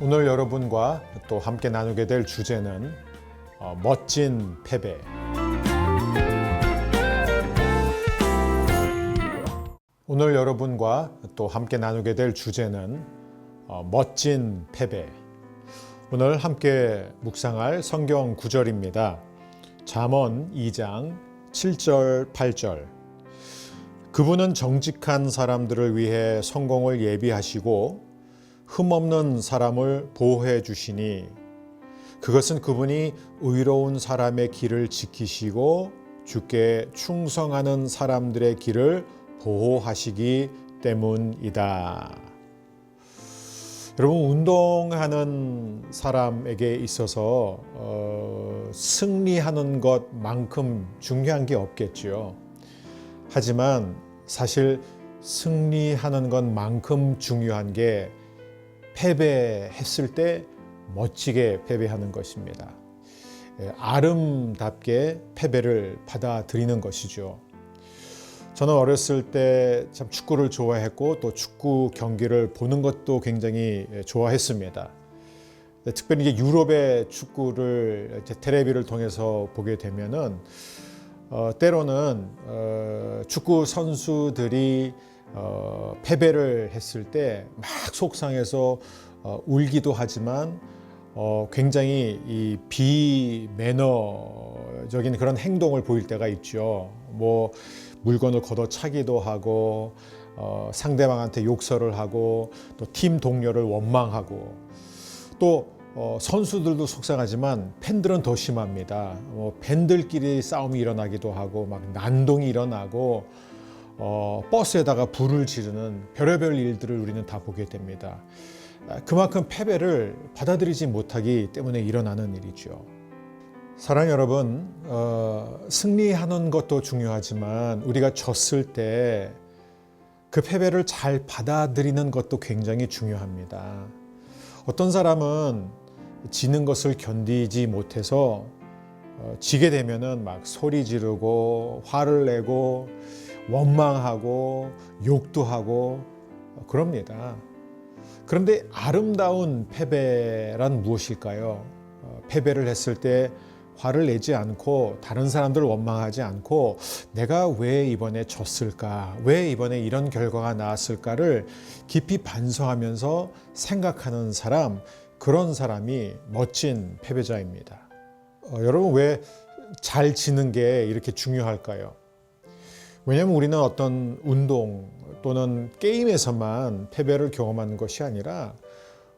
오늘 여러분과 또 함께 나누게 될 주제는 어, 멋진 패배. 오늘 여러분과 또 함께 나누게 될 주제는 어, 멋진 패배. 오늘 함께 묵상할 성경 구절입니다. 잠언 2장 7절 8절. 그분은 정직한 사람들을 위해 성공을 예비하시고 흠없는 사람을 보호해 주시니 그것은 그분이 의로운 사람의 길을 지키시고 주께 충성하는 사람들의 길을 보호하시기 때문이다. 여러분 운동하는 사람에게 있어서 어, 승리하는 것만큼 중요한 게 없겠지요. 하지만 사실 승리하는 것만큼 중요한 게 패배했을 때 멋지게 패배하는 것입니다. 예, 아름답게 패배를 받아들이는 것이죠. 저는 어렸을 때 참 축구를 좋아했고 또 축구 경기를 보는 것도 굉장히 좋아했습니다. 네, 특별히 이제 유럽의 축구를 이제 텔레비를 통해서 보게 되면은 어, 때로는 어, 축구 선수들이 어, 패배를 했을 때 막 속상해서 어, 울기도 하지만 어, 굉장히 이 비매너적인 그런 행동을 보일 때가 있죠. 뭐 물건을 걷어차기도 하고 어, 상대방한테 욕설을 하고 또 팀 동료를 원망하고 또 어, 선수들도 속상하지만 팬들은 더 심합니다. 뭐 팬들끼리 싸움이 일어나기도 하고 막 난동이 일어나고 어, 버스에다가 불을 지르는 별의별 일들을 우리는 다 보게 됩니다. 아, 그만큼 패배를 받아들이지 못하기 때문에 일어나는 일이죠. 사랑 여러분, 어, 승리하는 것도 중요하지만 우리가 졌을 때 그 패배를 잘 받아들이는 것도 굉장히 중요합니다. 어떤 사람은 지는 것을 견디지 못해서 어, 지게 되면은 막 소리 지르고 화를 내고 원망하고 욕도 하고 그럽니다. 그런데 아름다운 패배란 무엇일까요? 어, 패배를 했을 때 화를 내지 않고 다른 사람들을 원망하지 않고 내가 왜 이번에 졌을까? 왜 이번에 이런 결과가 나왔을까를 깊이 반성하면서 생각하는 사람, 그런 사람이 멋진 패배자입니다. 어, 여러분 왜 잘 지는 게 이렇게 중요할까요? 왜냐하면 우리는 어떤 운동 또는 게임에서만 패배를 경험하는 것이 아니라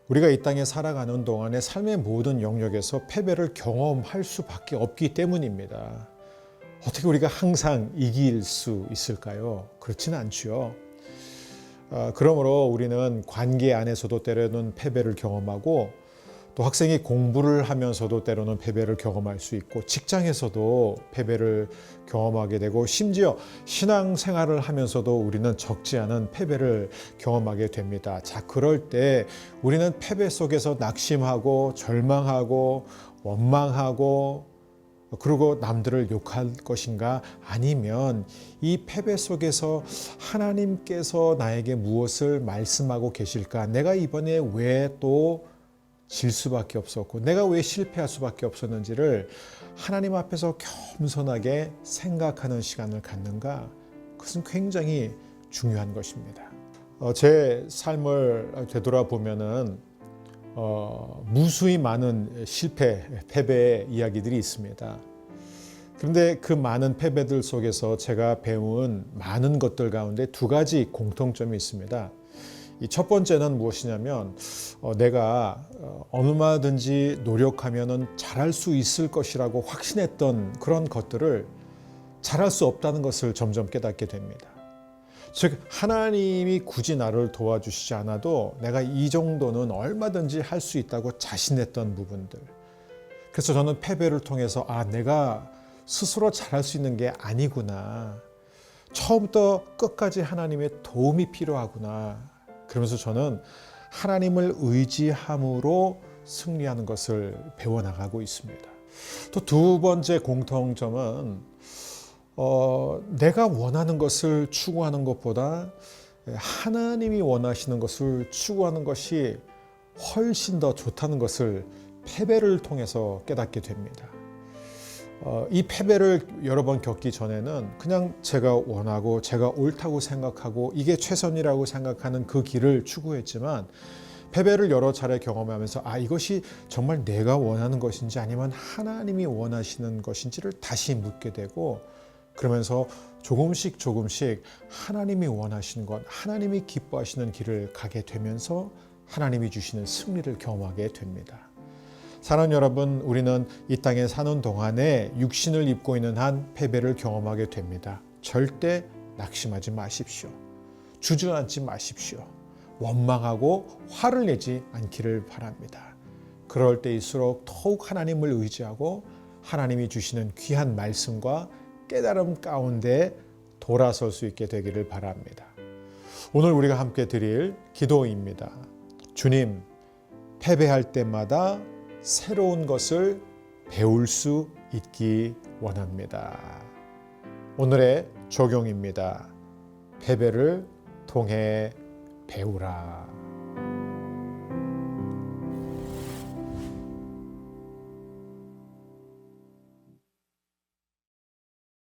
우리가 이 땅에 살아가는 동안에 삶의 모든 영역에서 패배를 경험할 수밖에 없기 때문입니다. 어떻게 우리가 항상 이길 수 있을까요? 그렇지는 않지요. 어, 그러므로 우리는 관계 안에서도 때로는 패배를 경험하고 또 학생이 공부를 하면서도 때로는 패배를 경험할 수 있고 직장에서도 패배를 경험하게 되고 심지어 신앙 생활을 하면서도 우리는 적지 않은 패배를 경험하게 됩니다. 자, 그럴 때 우리는 패배 속에서 낙심하고 절망하고 원망하고 그리고 남들을 욕할 것인가 아니면 이 패배 속에서 하나님께서 나에게 무엇을 말씀하고 계실까 내가 이번에 왜또 질 수밖에 없었고 내가 왜 실패할 수밖에 없었는지를 하나님 앞에서 겸손하게 생각하는 시간을 갖는가 그것은 굉장히 중요한 것입니다. 어, 제 삶을 되돌아보면은 어, 무수히 많은 실패, 패배의 이야기들이 있습니다. 그런데 그 많은 패배들 속에서 제가 배운 많은 것들 가운데 두 가지 공통점이 있습니다. 이 첫 번째는 무엇이냐면 어, 내가 어, 얼마든지 노력하면은 잘할 수 있을 것이라고 확신했던 그런 것들을 잘할 수 없다는 것을 점점 깨닫게 됩니다. 즉 하나님이 굳이 나를 도와주시지 않아도 내가 이 정도는 얼마든지 할 수 있다고 자신했던 부분들. 그래서 저는 패배를 통해서 아 내가 스스로 잘할 수 있는 게 아니구나. 처음부터 끝까지 하나님의 도움이 필요하구나. 그러면서 저는 하나님을 의지함으로 승리하는 것을 배워나가고 있습니다. 또 두 번째 공통점은 어, 내가 원하는 것을 추구하는 것보다 하나님이 원하시는 것을 추구하는 것이 훨씬 더 좋다는 것을 패배를 통해서 깨닫게 됩니다. 어, 이 패배를 여러 번 겪기 전에는 그냥 제가 원하고 제가 옳다고 생각하고 이게 최선이라고 생각하는 그 길을 추구했지만 패배를 여러 차례 경험하면서 아 이것이 정말 내가 원하는 것인지 아니면 하나님이 원하시는 것인지를 다시 묻게 되고 그러면서 조금씩 조금씩 하나님이 원하시는 것, 하나님이 기뻐하시는 길을 가게 되면서 하나님이 주시는 승리를 경험하게 됩니다. 사랑하는 여러분, 우리는 이 땅에 사는 동안에 육신을 입고 있는 한 패배를 경험하게 됩니다. 절대 낙심하지 마십시오. 주저앉지 마십시오. 원망하고 화를 내지 않기를 바랍니다. 그럴 때일수록 더욱 하나님을 의지하고 하나님이 주시는 귀한 말씀과 깨달음 가운데 돌아설 수 있게 되기를 바랍니다. 오늘 우리가 함께 드릴 기도입니다. 주님, 패배할 때마다 새로운 것을 배울 수 있기 원합니다. 오늘의 적용입니다. 패배를 통해 배우라.